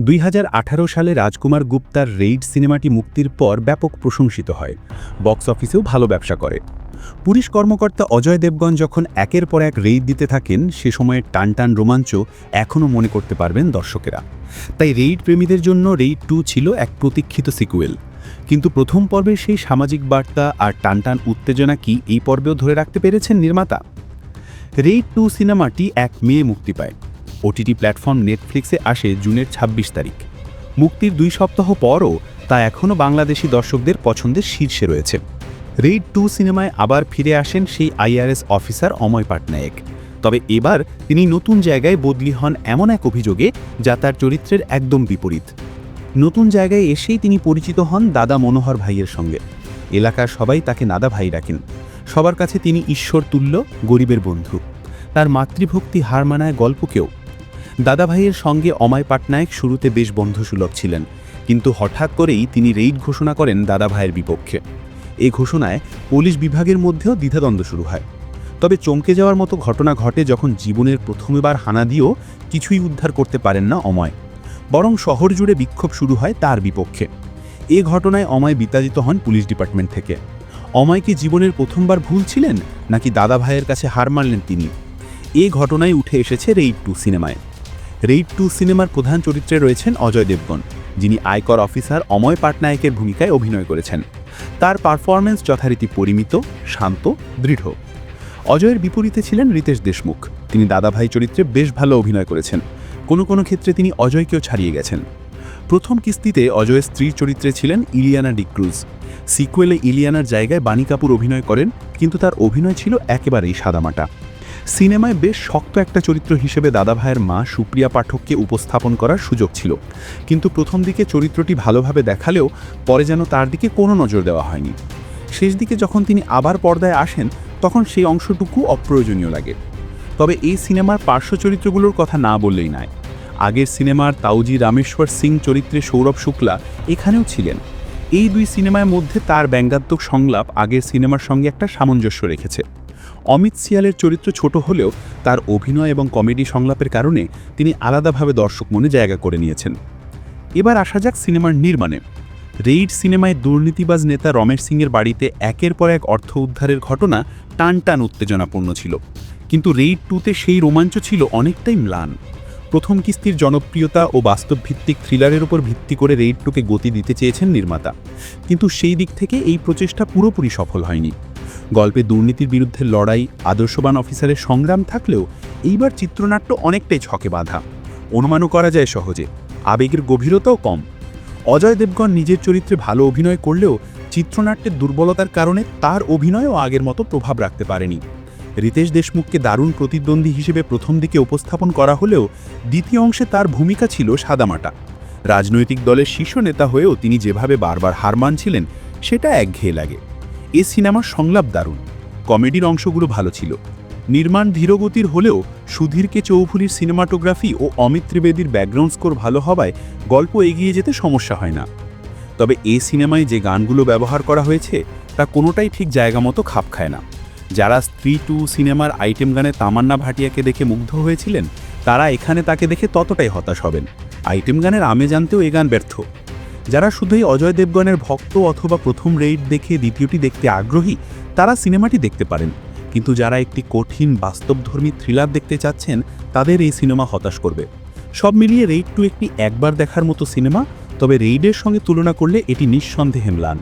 দুই হাজার আঠারো সালে রাজকুমার গুপ্তার রেইড সিনেমাটি মুক্তির পর ব্যাপক প্রশংসিত হয়। বক্স অফিসেও ভালো ব্যবসা করে। পুলিশ কর্মকর্তা অজয় দেবগন যখন একের পর এক রেইড দিতে থাকেন, সে সময়ে টানটান রোমাঞ্চ এখনও মনে করতে পারবেন দর্শকেরা। তাই রেইড প্রেমীদের জন্য রেইড টু ছিল এক প্রতীক্ষিত সিকুয়েল। কিন্তু প্রথম পর্বের সেই সামাজিক বার্তা আর টানটান উত্তেজনা কি এই পর্বেও ধরে রাখতে পেরেছেন নির্মাতা? রেইড টু সিনেমাটি এক মেয়ে মুক্তি পায়। ওটিটি প্ল্যাটফর্ম নেটফ্লিক্সে আসে জুনের ২৬ তারিখ। মুক্তির দুই সপ্তাহ পরও তা এখনও বাংলাদেশি দর্শকদের পছন্দের শীর্ষে রয়েছে। রেইড টু সিনেমায় আবার ফিরে আসেন সেই আইআরএস অফিসার অময় পাটনায়ক। তবে এবার তিনি নতুন জায়গায় বদলি হন এমন এক অভিযোগে যা তার চরিত্রের একদম বিপরীত। নতুন জায়গায় এসেই তিনি পরিচিত হন দাদা মনোহর ভাইয়ের সঙ্গে। এলাকার সবাই তাকে নাদা ভাই রাখেন সবার কাছে তিনি ঈশ্বর তুল্য, গরিবের বন্ধু। তার মাতৃভক্তি হার মানায় গল্পকেও দাদা ভাইয়ের সঙ্গে অমায় পাটনায়ক শুরুতে বেশ বন্ধুসুলভ ছিলেন, কিন্তু হঠাৎ করেই তিনি রেইড ঘোষণা করেন দাদা ভাইয়ের বিপক্ষে। এ ঘোষণায় পুলিশ বিভাগের মধ্যেও দ্বিধাদ্বন্দ্ব শুরু হয়। তবে চমকে যাওয়ার মতো ঘটনা ঘটে যখন জীবনের প্রথমবার হানা দিয়েও কিছুই উদ্ধার করতে পারেন না অময়। বরং শহর জুড়ে বিক্ষোভ শুরু হয় তার বিপক্ষে। এ ঘটনায় অময় বিতাড়িত হন পুলিশ ডিপার্টমেন্ট থেকে। অময় কি জীবনের প্রথমবার ভুল ছিলেন, নাকি দাদা ভাইয়ের কাছে হার মানলেন তিনি? এ ঘটনায় উঠে এসেছে রেইড টু সিনেমায়। রেইড টু সিনেমার প্রধান চরিত্রে রয়েছেন অজয় দেবগন, যিনি আয়কর অফিসার অময় পাটনায়কের ভূমিকায় অভিনয় করেছেন। তার পারফরম্যান্স যথারীতি পরিমিত, শান্ত, দৃঢ়। অজয়ের বিপরীতে ছিলেন রিতেশ দেশমুখ। তিনি দাদাভাই চরিত্রে বেশ ভালো অভিনয় করেছেন। কোনো কোনো ক্ষেত্রে তিনি অজয়কেও ছাড়িয়ে গেছেন। প্রথম কিস্তিতে অজয়ের স্ত্রীর চরিত্রে ছিলেন ইলিয়ানা ডিক্রুজ সিকুয়েলে ইলিয়ানার জায়গায় বাণী কাপুর অভিনয় করেন, কিন্তু তার অভিনয় ছিল একেবারেই সাদামাটা। সিনেমায় বেশ শক্ত একটা চরিত্র হিসেবে দাদাভাইয়ের মা সুপ্রিয়া পাঠককে উপস্থাপন করার সুযোগ ছিল। কিন্তু প্রথম দিকে চরিত্রটি ভালোভাবে দেখালেও পরে যেন তার দিকে কোনো নজর দেওয়া হয়নি। শেষ দিকে যখন তিনি আবার পর্দায় আসেন, তখন সেই অংশটুকু অপ্রয়োজনীয় লাগে। তবে এই সিনেমার পার্শ্ব চরিত্রগুলোর কথা না বললেই নয়। আগের সিনেমার তাউজি রামেশ্বর সিং চরিত্রে সৌরভ শুক্লা এখানেও ছিলেন। এই দুই সিনেমার মধ্যে তার ব্যঙ্গাত্মক সংলাপ আগের সিনেমার সঙ্গে একটা সামঞ্জস্য রেখেছে। অমিত সিয়ালের চরিত্র ছোট হলেও তার অভিনয় এবং কমেডি সংলাপের কারণে তিনি আলাদাভাবে দর্শক মনে জায়গা করে নিয়েছেন। এবার আসা যাক সিনেমার নির্মাণে। রেইড সিনেমায় দুর্নীতিবাজ নেতা রমেশ সিংয়ের বাড়িতে একের পর এক অর্থ উদ্ধারের ঘটনা টান টান উত্তেজনাপূর্ণ ছিল। কিন্তু রেইড টুতে সেই রোমাঞ্চ ছিল অনেকটাই ম্লান। প্রথম কিস্তির জনপ্রিয়তা ও বাস্তবভিত্তিক থ্রিলারের উপর ভিত্তি করে রেইড টুকে গতি দিতে চেয়েছেন নির্মাতা। কিন্তু সেই দিক থেকে এই প্রচেষ্টা পুরোপুরি সফল হয়নি। গল্পে দুর্নীতির বিরুদ্ধে লড়াই, আদর্শবান অফিসারের সংগ্রাম থাকলেও এইবার চিত্রনাট্য অনেকটাই ছকে বাঁধা। অনুমানও করা যায় সহজে, আবেগের গভীরতাও কম। অজয় দেবগণ নিজের চরিত্রে ভালো অভিনয় করলেও চিত্রনাট্যের দুর্বলতার কারণে তার অভিনয়ও আগের মতো প্রভাব রাখতে পারেনি। রিতেশ দেশমুখকে দারুণ প্রতিদ্বন্দ্বী হিসেবে প্রথম দিকে উপস্থাপন করা হলেও দ্বিতীয় অংশে তার ভূমিকা ছিল সাদামাটা। রাজনৈতিক দলের শীর্ষ নেতা হয়েও তিনি যেভাবে বারবার হার মানছিলেন, সেটা একঘেয়ে লাগে। এ সিনেমার সংলাপ দারুণ। কমেডির অংশগুলো ভালো ছিল। নির্মাণ ধীরগতির হলেও সুধীরকে চৌফুলির সিনেমাটোগ্রাফি ও অমিত ত্রিবেদীর ব্যাকগ্রাউন্ড স্কোর ভালো হওয়ায় গল্প এগিয়ে যেতে সমস্যা হয় না। তবে এ সিনেমায় যে গানগুলো ব্যবহার করা হয়েছে, তা কোনোটাই ঠিক জায়গা মতো খাপ খায় না। যারা স্ত্রী টু সিনেমার আইটেম গানে তামান্না ভাটিয়াকে দেখে মুগ্ধ হয়েছিলেন, তারা এখানে তাকে দেখে ততটাই হতাশ হবেন। আইটেম গানের আমে জানতেও এ গান ব্যর্থ। যারা শুধুই অজয় দেবগণের ভক্ত অথবা প্রথম রেইড দেখে দ্বিতীয়টি দেখতে আগ্রহী, তারা সিনেমাটি দেখতে পারেন। কিন্তু যারা একটি কঠিন বাস্তবধর্মী থ্রিলার দেখতে চাচ্ছেন, তাদের এই সিনেমা হতাশ করবে। সব মিলিয়ে রেইড টু একটি একবার দেখার মতো সিনেমা, তবে রেইডের সঙ্গে তুলনা করলে এটি নিঃসন্দেহে ম্লান।